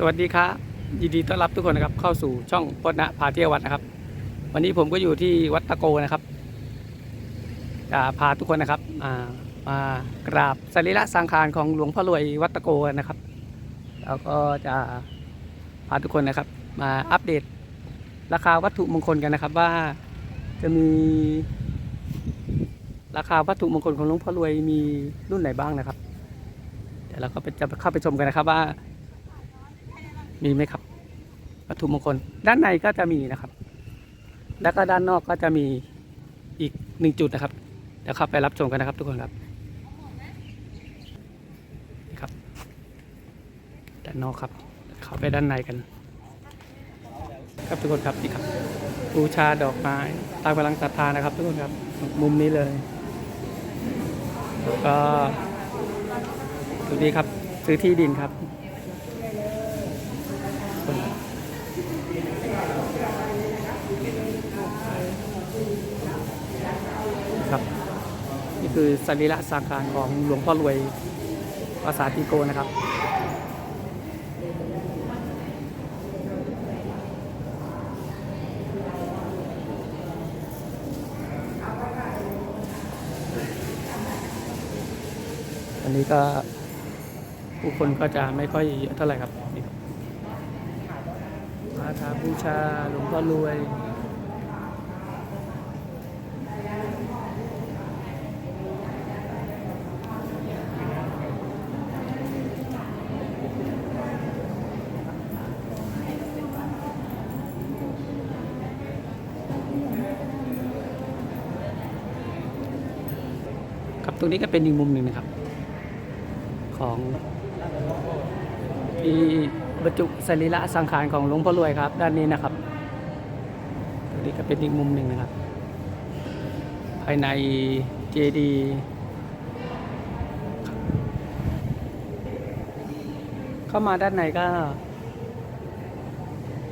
สวัสดีครับยินดีต้อนรับทุกคนนะครับ เข้าสู่ช่องพจนะพาเที่ยววัดนะครับ วันนี้ผมก็อยู่ที่วัดตะโกนะครับจะพาทุกคนนะครับมากราบสรีระสังขารของหลวงพ่อรวยวัดตะโกนะครับ แล้วก็จะพาทุกคนนะครับ มาอัปเดตราคาวัตถุมงคลกันนะครับว่าจะมี ราคาวัตถุมงคลของหลวงพ่อรวยมีรุ่นไหนบ้างนะครับเดี๋ยวเราก็ไปจะเข้าไปชมกันนะครับว่า มีไหมครับ วัตถุมงคล ด้านในก็จะมีนะครับ แล้วก็ด้านนอกก็จะมีอีกหนึ่งจุดนะครับ เดี๋ยวเข้าไปรับชมกันนะครับ ทุกคนครับนี่ครับ ด้านนอกครับ เข้าไปด้านในกัน ครับทุกคนครับนี่ครับ บูชาดอกไม้ตามกำลังศรัทธานะครับ ทุกคนครับ มุมนี้เลย แล้วก็ตรงนี้ครับ ซื้อที่ดินครับ นี่ คือสรีระสังขารของหลวงพ่อรวยภาษาติโกนะครับอันนี้ก็ผู้คนก็จะไม่ค่อยเยอะเท่าไหร่ครับนี่ครับมาถาบูชาหลวงพ่อรวย ตรงนี้ก็เป็นอีกมุมหนึ่งนะครับ ของที่บรรจุสรีระสังขารของหลวงพ่อรวยครับ ด้านนี้นะครับตรงนี้ก็เป็นอีกมุมหนึ่งนะครับ ภายในเจดีเข้ามาด้านในก็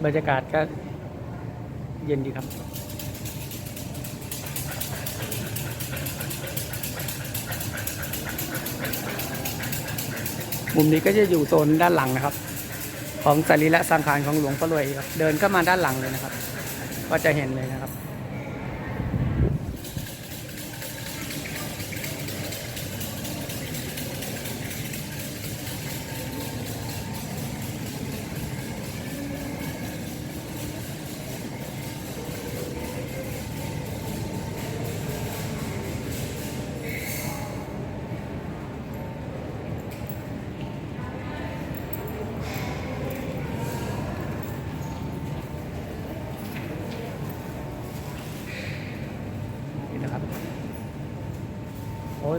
บรรยากาศก็เย็นดีครับ มุมนี้ก็จะอยู่โซนด้านหลังนะครับ ของสรีระสังขารของหลวงพ่อรวยครับ เดินเข้ามาด้านหลังเลยนะครับ ก็จะเห็นเลยนะครับ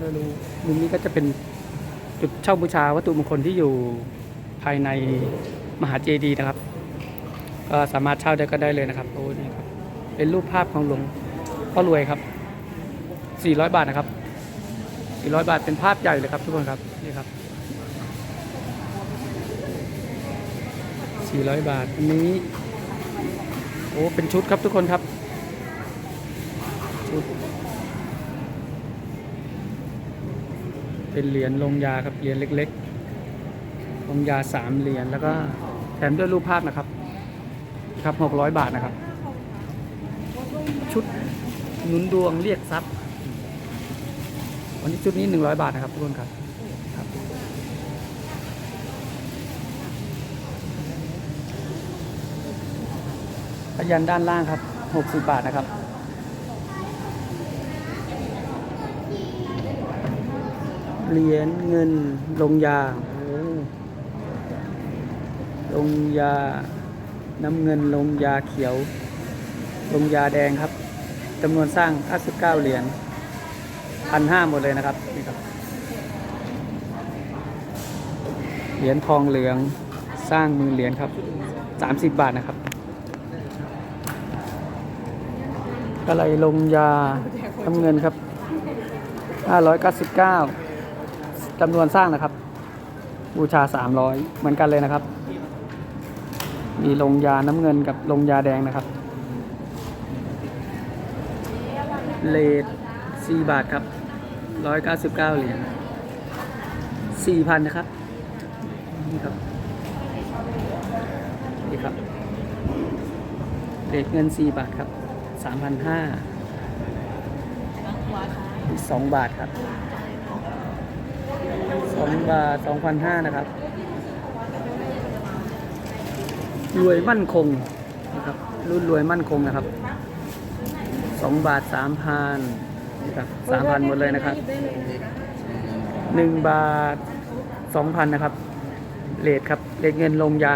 เราดูมุมนี้ก็จะเป็นจุดเช่าบูชาวัตถุมงคลที่อยู่ภายในมหาเจดีย์นะครับ ก็สามารถเช่าได้ก็ได้เลยนะครับโอ้นี่ครับเป็นรูปภาพของหลวงพ่อรวยครับ 400 บาทนะครับ 400 บาทเป็นภาพใหญ่เลยครับทุกคนครับนี่ครับ 400 บาทอันนี้โอ้เป็นชุดครับทุกคนครับชุด เป็นเหรียญลงยาครับเหรียญเล็กๆลงยาสามเหรียญแล้วก็แถมด้วยรูปภาพนะครับ ครับหกร้อยบาทนะครับ ชุดหนุนดวงเรียกทรัพย์วันนี้ชุดนี้หนึ่งร้อยบาทนะครับทุกคนครับพยันด้านล่างครับหกสิบบาทนะครับ เหรียญเงินลงยาโอ้ลงยา น้ำเงินลงยาเขียว ลงยาแดงครับจำนวนสร้าง 59 เหรียญพันห้าหมดเลยนะครับนี่ครับ เหรียญทองเหลืองสร้างมือเหรียญครับ 30 บาทนะครับก็เลลงยาน้ำเงินครับ 599 จำนวนสร้างนะครับ บูชา 300 เหมือนกันเลยนะครับ มีลงยาน้ำเงินกับลงยาแดงนะครับ เลท4บาทครับ 199 เหรียญ4,000 นะครับ นี่ครับ นี่ครับเรทเงิน 4 บาทครับ 3,500สองบาทครับ สองบาท2,500นะครับ รวยมั่นคงนะครับ รุ่นรวยมั่นคงนะครับสองบาทสามพันนะครับสามพันหมดเลยนะครับหนึ่งบาทสองพันนะครับเลทครับเลทเงินลงยา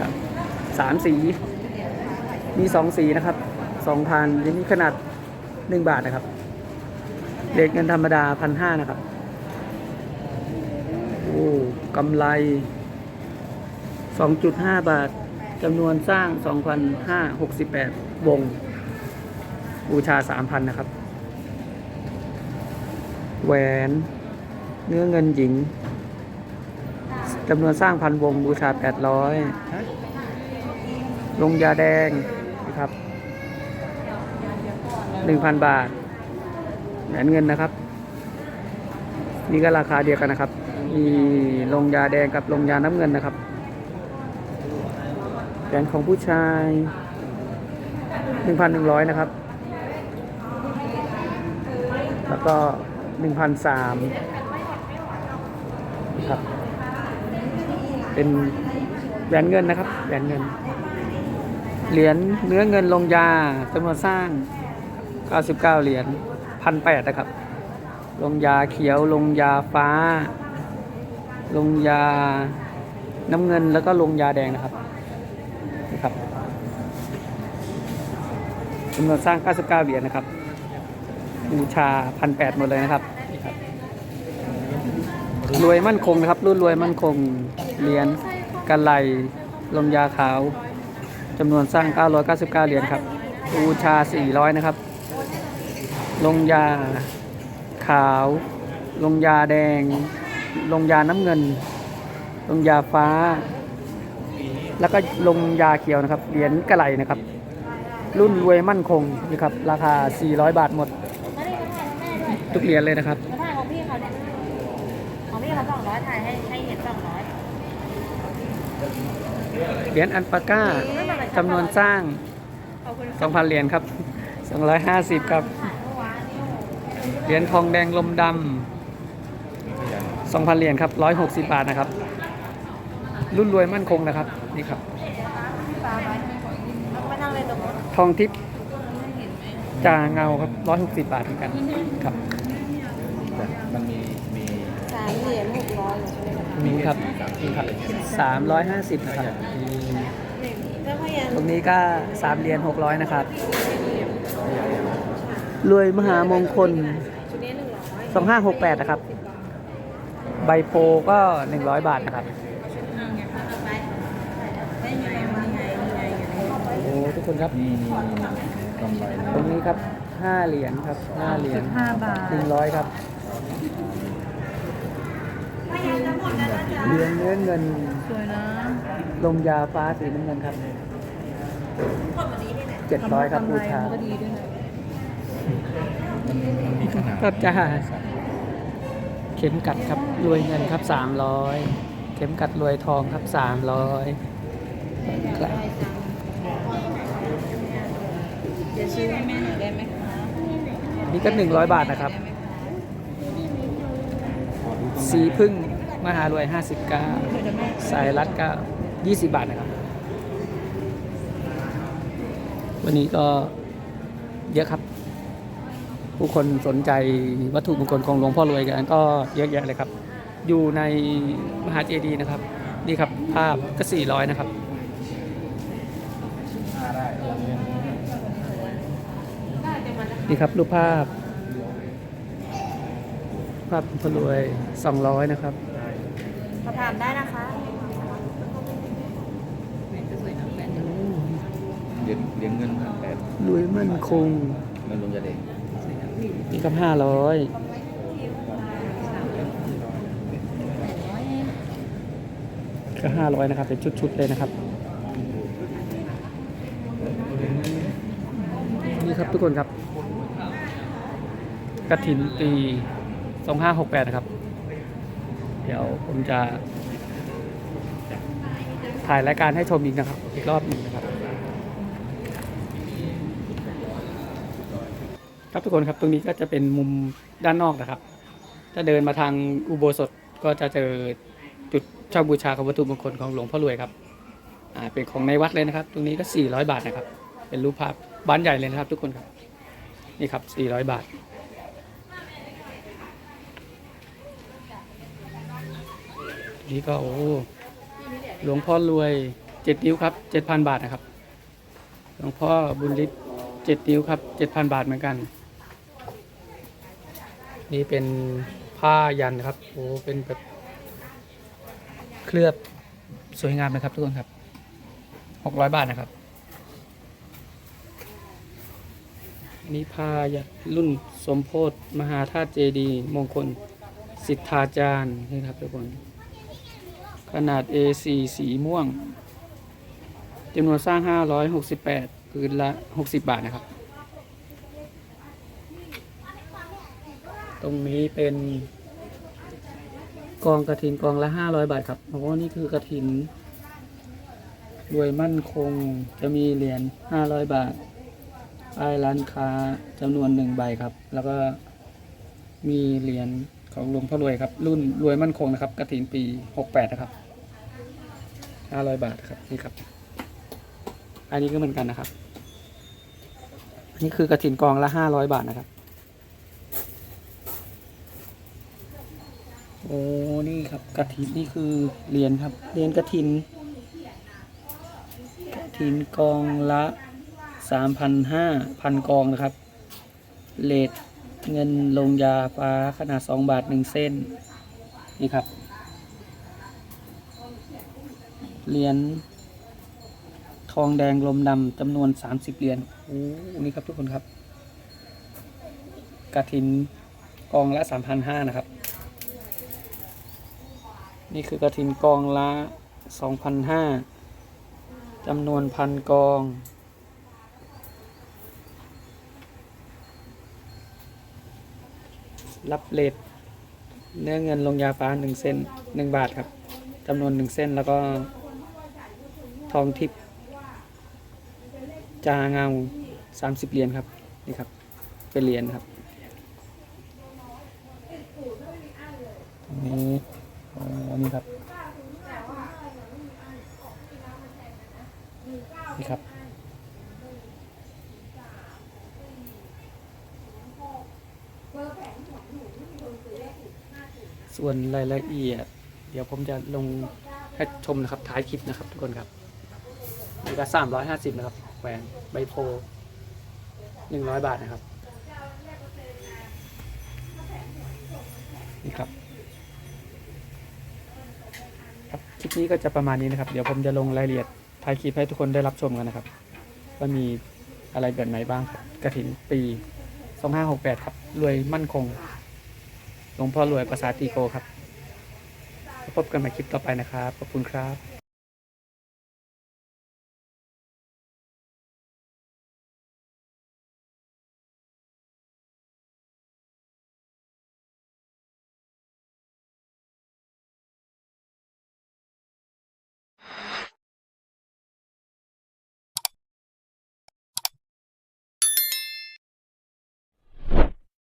ครับสามสี มีสองสีนะครับสองพันนี่ขนาดหนึ่งบาทนะครับ เลทเงินธรรมดาพันห้านะครับ โอ้กำไร 2.5 บาทจำนวนสร้าง 2,568 วง บูชา 3,000 นะครับ แหวนเนื้อเงินหญิงจำนวนสร้างพันวง บูชา 800 ลงยาแดงนะครับ 1,000 บาท แหวนเงินนะครับ นี่ก็ราคาเดียวกันนะครับ มีลงยาแดงกับลงยาน้ำเงินนะครับแหวนของผู้ชาย1,100นะครับ แล้วก็1,300ครับ เป็นแหวนเงินนะครับ แหวนเงิน เหรียญเนื้อเงินลงยาจำนวนสร้าง 99 เหรียญ 1,800นะครับ ลงยาเขียว ลงยาฟ้า ลงยาน้ำเงินแล้วก็ลงยาแดงนะครับนะครับจำนวนสร้าง 99 เหรียญนะครับ บูชา1,800หมดเลยนะครับ รวยมั่นคงนะครับ รุ่นรวยมั่นคง เหรียญกันไหลลงยาขาวจำนวนสร้าง 999 เหรียญครับ บูชา 400 นะครับ ลงยา ขาว ลงยาแดง ลงยาน้ำเงิน ลงยาฟ้า แล้วก็ลงยาเขียวนะครับ เหรียญกระไหลนะครับ รุ่นรวยมั่นคงนะครับ ราคา 400 บาทหมด ทุกเหรียญเลยนะครับมาถ่ายของพี่เขาเนี่ยของพี่เขาสองร้อยถ่ายให้ให้เห็นสองร้อยเหรียญอันปาก้าจำนวนสร้าง ขอบคุณ 2,000 เหรียญครับ 250 ครับเมื่อวานนี่ เหรียญทองแดงลมดำ2,000เหรียญครับ160บาทนะครับ รุ่นรวยมั่นคงนะครับ นี่ครับปลาไปแล้วก็มานั่งเลยตรงนู้นทองทิพย์จาเงาครับ160บาทเหมือนกันครับมันมีมีสามเหรียญหกร้อยเลยใช่ไหมคะนี่ครับนี่ครับ350นะครับนี่แล้วพยายามตรงนี้ก็3เหรียญ600นะครับรวยมหามงคล 2568 นะครับ ใบโพก็ 100 บาทนะครับโอ้ทุกคนครับนี่นี่กำไรตรงนี้ครับ 5 เหรียญครับ 5 เหรียญห้าบาท100 ครับเหรียญเนื้อเงินสวยนะลงยาฟ้าสีน้ำเงินครับ700ครับบูชาก็ดีด้วยนะมันมันมีขนาครับจ้า เข็มกัดครับรวยเงินครับ300เข็มกัดรวยทองครับ300ครับเดี๋ยวซื้อให้แม่หน่อยได้ไหมคะนี่ก็100บาทนะครับ สีพึ่งมหารวย59สายรัดก็20บาทนะครับ วันนี้ก็เยอะครับ ผู้คนสนใจวัตถุมงคลของหลวงพ่อรวยกันก็เยอะแยะเลยครับ อยู่ในมหาเจดีย์นะครับ นี่ครับภาพก็400 นะครับนี่ครับรูปภาพ ภาพหลวงพ่อรวย 200 นะครับขอถามได้นะคะเหรียญเหรียญเงินพันแปดรวยมั่นคงเงินลงยาเด็ก นี่ครับห้าร้อยก็ห้าร้อยนะครับ เป็นชุดๆเลยนะครับ นี่ครับทุกคนครับกระถินปีสองห้าหกแปดนะครับ เดี๋ยวผมจะถ่ายรายการให้ชมอีกนะครับ อีกรอบหนึ่งนะครับ ครับทุกคนครับตรงนี้ก็จะเป็นมุมด้านนอกนะครับ ถ้าเดินมาทางอุโบสถก็จะเจอจุดเช่าบูชาของวัตถุมงคลของหลวงพ่อรวยครับอ่าเป็นของในวัดเลยนะครับ ตรงนี้ก็ 400 บาทนะครับ เป็นรูปภาพบ้านใหญ่เลยนะครับ ทุกคนครับนี่ครับ 400 บาท นี่ก็โอ้หลวงพ่อรวยเจ็ดนิ้วครับเจ็ดพันบาทนะครับ หลวงพ่อบุญฤทธิ์เจ็ดนิ้วครับเจ็ดพันบาทเหมือนกัน นี่เป็นผ้ายันครับโอ้เป็นแบบเคลือบสวยงามนะครับทุกคนครับหกร้อยบาทนะครับอันนี้ผ้ายันรุ่นสมโพธิมหาธาตุเจดี มงคล สิทธาจารย์นี่ครับทุกคน ขนาด A4 สีม่วงจำนวนสร้าง 568พื้นละ 60 บาทนะครับ ตรงนี้เป็นกองกระถินกองละ500บาทครับเพราะว่านี่คือกระถินรวยมั่นคงจะมีเหรียญ500บาทป้ายร้านค้าจำนวนหนึ่งใบครับ แล้วก็มีเหรียญของหลวงพ่อรวยครับ รุ่นรวยมั่นคงนะครับกระถินปี68นะครับ500บาทครับนี่ครับ อันนี้ก็เหมือนกันนะครับนนี้คือกระถินกองละ500บาทนะครับ โอ้นี่ครับกระถินนี่คือเหรียญครับเหรียญกระถินกระถินกองละสามพันห้าพันกองนะครับเลทเงินลงยาฟ้าขนาดสองบาทหนึ่งเส้น นี่ครับเหรียญทองแดงลมดำจำนวนสามสิบเหรียญโอ้นี่ครับทุกคนครับกระถินกองละสามพันห้านะครับ นี่คือกระถินกองละสองพันห้าจำนวนพันกอง รับเลทเนื้อเงินลงยาฟ้าหนึ่งเส้นหนึ่งบาทครับจำนวนหนึ่งเส้นแล้วก็ ทองทิพย์จาเงาสามสิบเหรียญครับ นี่ครับ เป็นเหรียญครับนนี้ อ๋อ นี่ครับ นี่ครับ ส่วนรายละเอียด เดี๋ยวผมจะลงให้ชมนะครับ ท้ายคลิปนะครับทุกคนครับนี่ก็สามร้อยห้าสิบนะครับ แหวนใบโพหนึ่งร้อยบาทนะครับ นี่ครับ คลิปนี้ก็จะประมาณนี้นะครับ เดี๋ยวผมจะลงรายละเอียดท้ายคลิปให้ทุกคนได้รับชมกันนะครับ ว่ามีอะไรแบบไหนบ้างครับกระถินปี 2568 ครับ รวยมั่นคง หลวงพ่อรวยภาษาตีโกครับ พบกันใหม่คลิปต่อไปนะครับ ขอบคุณครับ